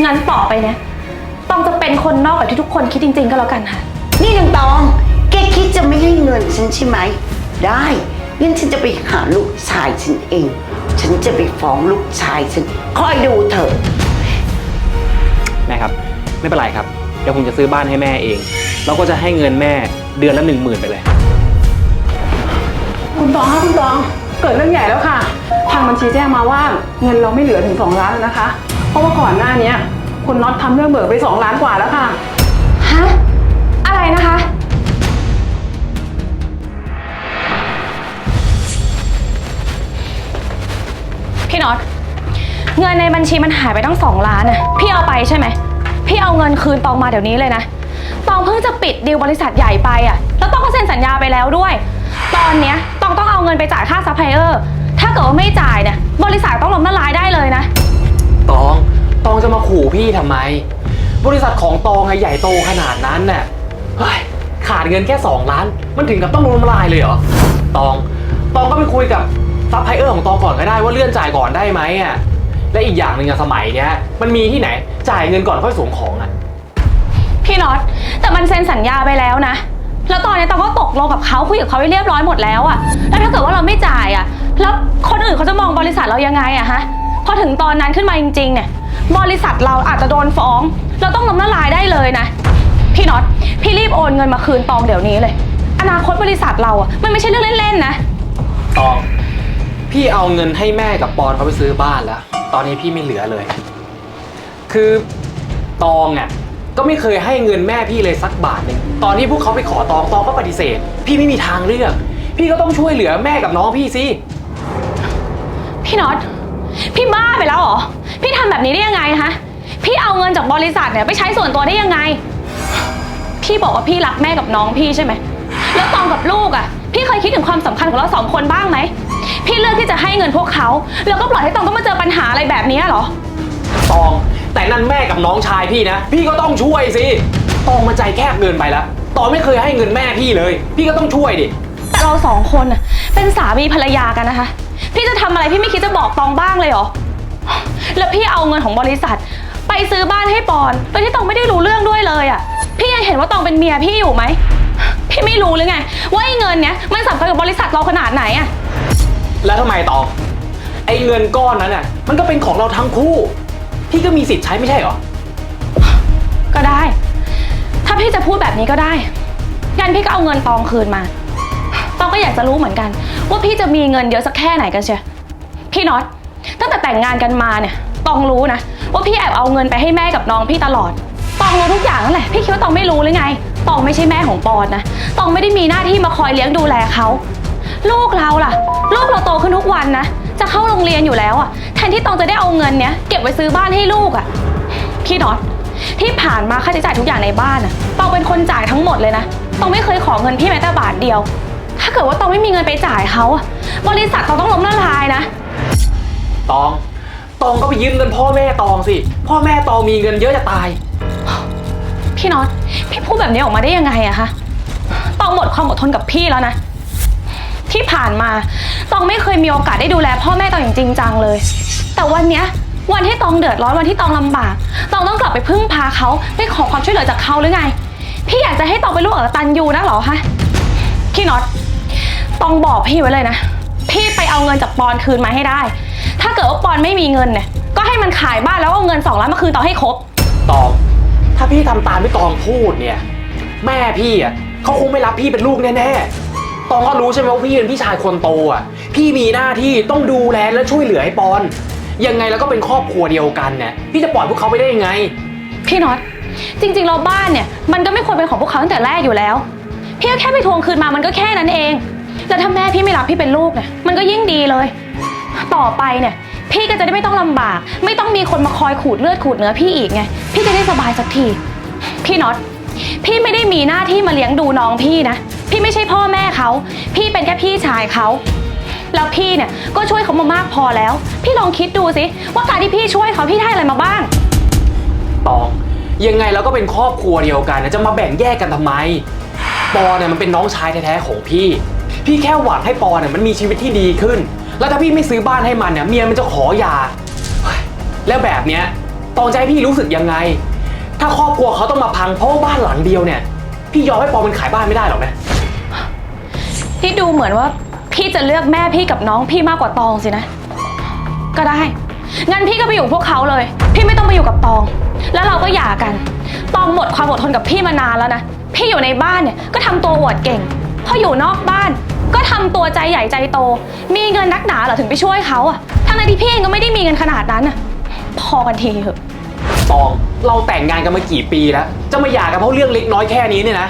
งั้นต่อไปเนี่ยต้องจะเป็นคนนอกแบบที่ทุกคนคิดจริง ๆ ก็แล้วกันค่ะ นี่นางตอง แกคิดจะไม่ให้เงินฉันใช่ไหม ได้งั้นฉันจะไปหาลูกชายฉันเอง ฉันจะไปฟ้องลูกชายฉัน คอยดูเถอะ แม่ครับ ไม่เป็นไรครับ เดี๋ยวผมจะซื้อบ้านให้แม่เอง แล้วก็จะให้เงินแม่เดือนละหนึ่งหมื่นไปเลย คุณตองคะคุณตอง เกิดเรื่องใหญ่แล้วค่ะ ทางบัญชีแจ้งมาว่าเงินเราไม่เหลือถึง 2 ล้านแล้วนะคะ เพราะว่าก่อนหน้าเนี้ยคุณน็อตทำเรื่องเบิกไป2ล้านกว่าแล้วค่ะ ฮะ อะไรนะคะ พี่น็อต เงินในบัญชีมันหายไปตั้งสองล้านน่ะ พี่เอาไปใช่ไหม พี่เอาเงินคืนตองมาเดี๋ยวนี้เลยนะ ตองเพิ่งจะปิดดีลบริษัทใหญ่ไปอะ แล้วตองก็เซ็นสัญญาไปแล้วด้วย ตอนเนี้ยตองต้องเอาเงินไปจ่ายค่าซัพพลายเออร์ ถ้าเกิดว่าไม่จ่ายเนี่ย บริษัทต้องล้มละลายได้เลยนะ ตอง ตองจะมาขู่พี่ทำไม บริษัทของตองอะใหญ่โตขนาดนั้นน่ะเฮ้ยขาดเงินแค่ 2 ล้าน มันถึงกับต้องล้มละลายเลยเหรอ ตอง ตองก็ไปคุยกับซัพพลายเออร์ของตองก่อนก็ได้ว่าเลื่อนจ่ายก่อนได้ไหมอะและอีกอย่างหนึ่งอะสมัยเนี้ย มันมีที่ไหนจ่ายเงินก่อนค่อยส่งของอะพี่น็อตแต่มันเซ็นสัญญาไปแล้วนะ แล้วตอนนี้ตองก็ตกลงกับเขาคุยกับเขาไว้เรียบร้อยหมดแล้วอะแล้วถ้าเกิดว่าเราไม่จ่ายอะแล้วคนอื่นเขาจะมองบริษัทเรายังไงอะฮะ พอถึงตอนนั้นขึ้นมาจริงๆเนี่ย บริษัทเราอาจจะโดนฟ้อง เราต้องล้มละลายได้เลยนะ พี่น็อต พี่รีบโอนเงินมาคืนตองเดี๋ยวนี้เลย อนาคตบริษัทเราอะมันไม่ใช่เรื่องเล่นๆนะ ตอง พี่เอาเงินให้แม่กับปอนเขาไปซื้อบ้านแล้ว ตอนนี้พี่ไม่เหลือเลย คือตองอะ ก็ไม่เคยให้เงินแม่พี่เลยสักบาทหนึ่งตอนที่พวกเขาไปขอตองตองก็ปฏิเสธ พี่ไม่มีทางเลือก พี่ก็ต้องช่วยเหลือแม่กับน้องพี่สิ พี่น็อต พี่บ้าไปแล้วเหรอ พี่ทำแบบนี้ได้ยังไงฮะ พี่เอาเงินจากบริษัทเนี่ยไปใช้ส่วนตัวได้ยังไง พี่บอกว่าพี่รักแม่กับน้องพี่ใช่ไหม แล้วตองกับลูกอะ พี่เคยคิดถึงความสำคัญของเราสองคนบ้างไหม พี่เลือกที่จะให้เงินพวกเขา แล้วก็ปล่อยให้ตองต้องมาเจอปัญหาอะไรแบบนี้เหรอ ตอง แต่นั่นแม่กับน้องชายพี่นะ พี่ก็ต้องช่วยสิ ตองมาใจแคบเกินไปแล้ว ตองไม่เคยให้เงินแม่พี่เลย พี่ก็ต้องช่วยดิ แต่เราสองคนน่ะเป็นสามีภรรยากันนะคะ พี่จะทำอะไรพี่ไม่คิดจะบอกตองบ้างเลยเหรอ แล้วพี่เอาเงินของบริษัท ไปซื้อบ้านให้ปอนโดยที่ตองไม่ได้รู้เรื่องด้วยเลยอะ พี่ยังเห็นว่าตองเป็นเมียพี่อยู่ไหม พี่ไม่รู้หรือไง ว่าไอ้เงินเนี้ยมันสำคัญกับบริษัทเราขนาดไหนอะ แล้วทำไมตองไอ้เงินก้อนนั้นน่ะ มันก็เป็นของเราทั้งคู่ พี่ก็มีสิทธิ์ใช้ไม่ใช่เหรอ ก็ได้ ถ้าพี่จะพูดแบบนี้ก็ได้ งั้นพี่ก็เอาเงินตองคืนมาต องก็อยากจะรู้เหมือนกัน ว่าพี่จะมีเงินเยอะสักแค่ไหนกันเชียพี่น็อตตั้งแต่แต่งงานกันมาเนี่ยตองรู้นะ ว่าพี่แอบเอาเงินไปให้แม่กับน้องพี่ตลอดตองรู้ทุกอย่างนั่นแหละพี่คิดว่าตองไม่รู้หรือไงตองไม่ใช่แม่ของปอนนะตองไม่ได้มีหน้าที่มาคอยเลี้ยงดูแลเขาลูกเราล่ะ ลูกเราโตขึ้นทุกวันนะจะเข้าโรงเรียนอยู่แล้วอะแทนที่ตองจะได้เอาเงินเนี้ยเก็บไว้ซื้อบ้านให้ลูกอะพี่น็อตที่ผ่านมาค่าใช้จ่ายทุกอย่างในบ้านอะตองเป็นคนจ่ายทั้งหมดเลยนะตองไม่เคยขอเงินพี่แม้แต่บาทเดียว เกิดว่าตองไม่มีเงินไปจ่ายเขาอะบริษัทตองต้องล้มละลายนะ ตอง ตองก็ไปยืมเงินพ่อแม่ตองสิ พ่อแม่ตองมีเงินเยอะจะตาย พี่น็อตพี่พูดแบบนี้ออกมาได้ยังไงอะคะตองหมดความอดทนกับพี่แล้วนะ ที่ผ่านมาตองไม่เคยมีโอกาสได้ดูแล พ่อแม่ตองอย่างจริงจังเลย แต่วันเนี้ยวันที่ตองเดือดร้อนวันที่ตองลำบากตองต้องกลับไปพึ่งพาเขาไปขอความช่วยเหลือจากเขาหรือไง พี่อยากจะให้ตองเป็นลูกเอ๋อตันยูนะเหรอฮะพี่น็อต ตองบอกพี่ไว้เลยนะ พี่ไปเอาเงินจากปอนคืนมาให้ได้ ถ้าเกิดว่าปอนไม่มีเงินเนี่ย ก็ให้มันขายบ้านแล้วเอาเงินสองล้านมาคืนตองให้ครบ ตอง ถ้าพี่ทำตามที่ตองพูดเนี่ย แม่พี่อะเขาคงไม่รับพี่เป็นลูกแน่ๆ ตองก็รู้ใช่ไหมว่าพี่เป็นพี่ชายคนโตอะ พี่มีหน้าที่ต้องดูแลและช่วยเหลือไอ้ปอน ยังไงแล้วก็เป็นครอบครัวเดียวกันเนี่ยพี่จะปล่อยพวกเขาไปได้ยังไง พี่น็อตจริงๆเราบ้านเนี่ย มันก็ไม่ควรเป็นของพวกเขาตั้งแต่แรกอยู่แล้ว พี่ก็แค่ไปทวงคืนมามันก็แค่นั้นเอง แล้วถ้าแม่พี่ไม่รับพี่เป็นลูกเนี่ยมันก็ยิ่งดีเลย ต่อไปเนี่ยพี่ก็จะได้ไม่ต้องลำบาก ไม่ต้องมีคนมาคอยขูดเลือดขูดเนื้อพี่อีกไง พี่จะได้สบายสักที พี่น็อตพี่ไม่ได้มีหน้าที่มาเลี้ยงดูน้องพี่นะ พี่ไม่ใช่พ่อแม่เขา พี่เป็นแค่พี่ชายเขา แล้วพี่เนี่ยก็ช่วยเขามามากพอแล้ว พี่ลองคิดดูสิว่าการที่พี่ช่วยเขาพี่ได้อะไรมาบ้าง ตองยังไงแล้วก็เป็นครอบครัวเดียวกันนะจะมาแบ่งแยกกันทำไม ปอเนี่ยมันเป็นน้องชายแท้ๆของพี่ พี่แค่หวังให้ปอเนี่ยมันมีชีวิตที่ดีขึ้น แล้วถ้าพี่ไม่ซื้อบ้านให้มันเนี่ยเมียมันจะขอหย่าเฮ้ยแล้วแบบเนี้ยตองจะให้พี่รู้สึกยังไง ถ้าครอบครัวเขาต้องมาพังเพราะว่าบ้านหลังเดียวเนี่ย พี่ยอมให้ปอมันขายบ้านไม่ได้หรอกนะที่ดูเหมือนว่าพี่จะเลือกแม่พี่กับน้องพี่มากกว่าตองสินะ ก็ได้ งั้นพี่ก็ไปอยู่พวกเขาเลย พี่ไม่ต้องไปอยู่กับตอง แล้วเราก็หย่ากัน ตองหมดความอดทนกับพี่มานานแล้วนะ พี่อยู่ในบ้านเนี่ยก็ทำตัวอวดเก่ง พออยู่นอกบ้าน ก็ทำตัวใจใหญ่ใจโต มีเงินนักหนาเหรอถึงไปช่วยเขาอะทั้งในที่พี่เองก็ไม่ได้มีเงินขนาดนั้นอะพอกันทีเถอะ ตองเราแต่งงานกันมากี่ปีแล้ว จะมาหย่ากันเพราะเรื่องเล็กน้อยแค่นี้เนี่ยนะ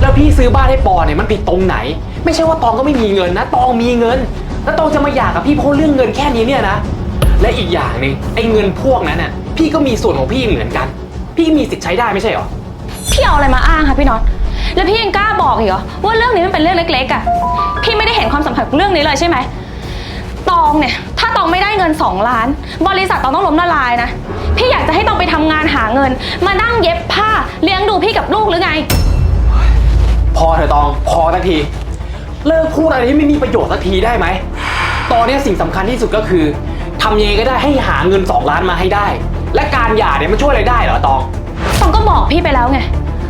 แล้วพี่ซื้อบ้านให้ปอเนี่ยมันผิดตรงไหน ไม่ใช่ว่าตองก็ไม่มีเงินนะ ตองมีเงิน แล้วตองจะมาหย่ากับพี่เพราะเรื่องเงินแค่นี้เนี่ยนะ และอีกอย่างหนึ่งไอ้เงินพวกนั้นน่ะ พี่ก็มีส่วนของพี่เหมือนกัน พี่มีสิทธิ์ใช้ได้ไม่ใช่เหรอ พี่เอาอะไรมาอ้างคะพี่น็อต แล้วพี่ยังกล้าบอกอีกเหรอว่าเรื่องนี้มันเป็นเรื่องเล็กๆอะ่ะ พี่ไม่ได้เห็นความสำคัญของเรื่องนี้เลยใช่ไหม ตองเนี่ย ถ้าตองไม่ได้เงิน 2 ล้าน บริษัทตองต้องล้มละลายนะ พี่อยากจะให้ตองไปทำงานหาเงิน มานั่งเย็บผ้าเลี้ยงดูพี่กับลูกหรือไง พอเถอะตอง พอสักที เลิกพูดอะไรที่ไม่มีประโยชน์สักทีได้ไหม ตอนนี้สิ่งสำคัญที่สุดก็คือทำยังไงก็ได้ให้หาเงิน 2 ล้านมาให้ได้ และการหย่าเนี่ยมันช่วยอะไรได้เหรอตอง ตองก็บอกพี่ไปแล้วไง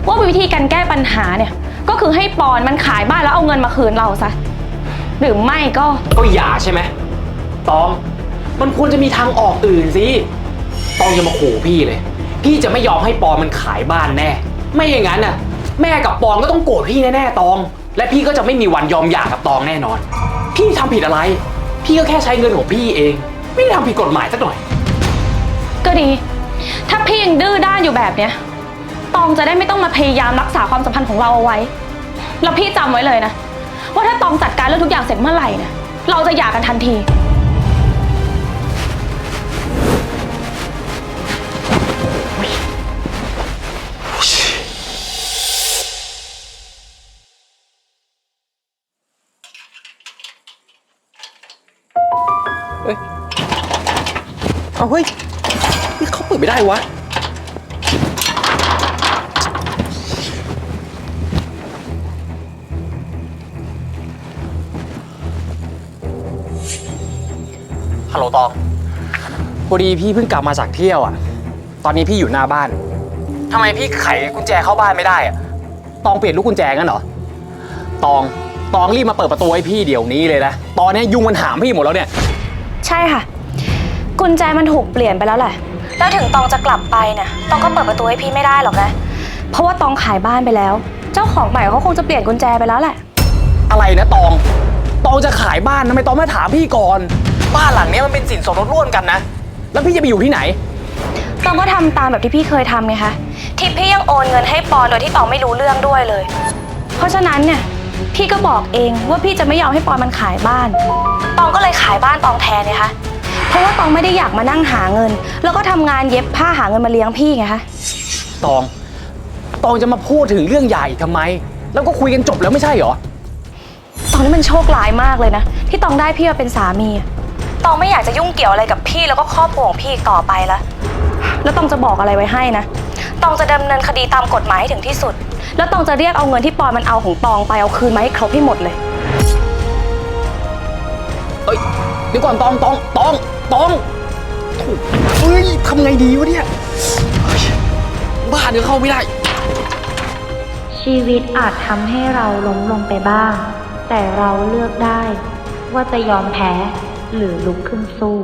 ว่าวิธีการแก้ปัญหาเนี่ย ก็คือให้ปอนมันขายบ้านแล้วเอาเงินมาคืนเราซะ หรือไม่ก็ ก็หย่าใช่ไหมตอง มันควรจะมีทางออกอื่นสิ ตองจะมาขู่พี่เลย พี่จะไม่ยอมให้ปอนมันขายบ้านแน่ ไม่อย่างนั้นน่ะ แม่กับปอนก็ต้องโกรธพี่แน่ๆตอง และพี่ก็จะไม่มีวันยอมหย่ากับตองแน่นอน พี่ทำผิดอะไร พี่ก็แค่ใช้เงินของพี่เอง ไม่ได้ทำผิดกฎหมายสักหน่อย ก็ดี ถ้าพี่ยังดื้อด้านอยู่แบบเนี้ยต องจะได้ไม่ต้องมาพยายามรักษาความสัมพันธ์ของเราเอาไว้ แล้วพี่จำไว้เลยนะ ว่าถ้าตองจัดการเรื่องทุกอย่างเสร็จเมื่อไหร่เนี่ยเราจะหย่ากันทันที เอาเฮ้ย นี่เขาเปิดไม่ได้วะ ฮัลโหลตองพอดีพี่เพิ่งกลับมาจากเที่ยวอะ ตอนนี้พี่อยู่หน้าบ้านทำไมพี่ไขกุญแจเข้าบ้านไม่ได้อะ ตองเปลี่ยนลูกกุญแจงั้นเหรอ ตอง ตองรีบมาเปิดประตูให้พี่เดี๋ยวนี้เลยนะ ตอนนี้ยุงมันหามพี่หมดแล้วเนี่ย ใช่ค่ะ กุญแจมันถูกเปลี่ยนไปแล้วแหละ แล้วถึงตองจะกลับไปเนี่ยตองก็เปิดประตูให้พี่ไม่ได้หรอกนะ เพราะว่าตองขายบ้านไปแล้ว เจ้าของใหม่เขาคงจะเปลี่ยนกุญแจไปแล้วแหละ อะไรนะตอง ตองจะขายบ้านทำไมตองไม่ถามพี่ก่อน บ้านหลังเนี้ยมันเป็นสินสมรสร่วมกันนะ แล้วพี่จะไปอยู่ที่ไหน ตองก็ทำตามแบบที่พี่เคยทำไงคะที่พี่ยังโอนเงินให้ปอนโดยที่ตองไม่รู้เรื่องด้วยเลย เพราะฉะนั้นเนี่ยพี่ก็บอกเองว่าพี่จะไม่ยอมให้ปอนมันขายบ้าน ตองก็เลยขายบ้านตองแทนไงคะ เพราะว่าตองไม่ได้อยากมานั่งหาเงิน แล้วก็ทำงานเย็บผ้าหาเงินมาเลี้ยงพี่ไงคะ ตอง ตองจะมาพูดถึงเรื่องใหญ่ทำไม แล้วก็คุยกันจบแล้วไม่ใช่เหรอต องนี่มันโชคร้ายมากเลยนะ ที่ตองได้พี่มาเป็นสามีอะตองไม่อยากจะยุ่งเกี่ยวอะไรกับพี่แล้วก็ครอบครัวของพี่อีกต่อไปแล้วแล้วตองจะบอกอะไรไว้ให้นะ ตองจะดำเนินคดีตามกฎหมายให้ถึงที่สุด แล้วตองจะเรียกเอาเงินที่ปอนมันเอาของตองไปเอาคืนมาให้ครบให้หมดเลย เอ้ยเดี๋ยวก่อนตองตองตองตองโถ่เอ้ยทำไงดีวะเนี่ยเฮ้ยบ้านก็เข้าไม่ได้ ชีวิตอาจทำให้เราล้มลงไปบ้าง แต่เราเลือกได้ ว่าจะยอมแพ้หรือลุกขึ้นสู้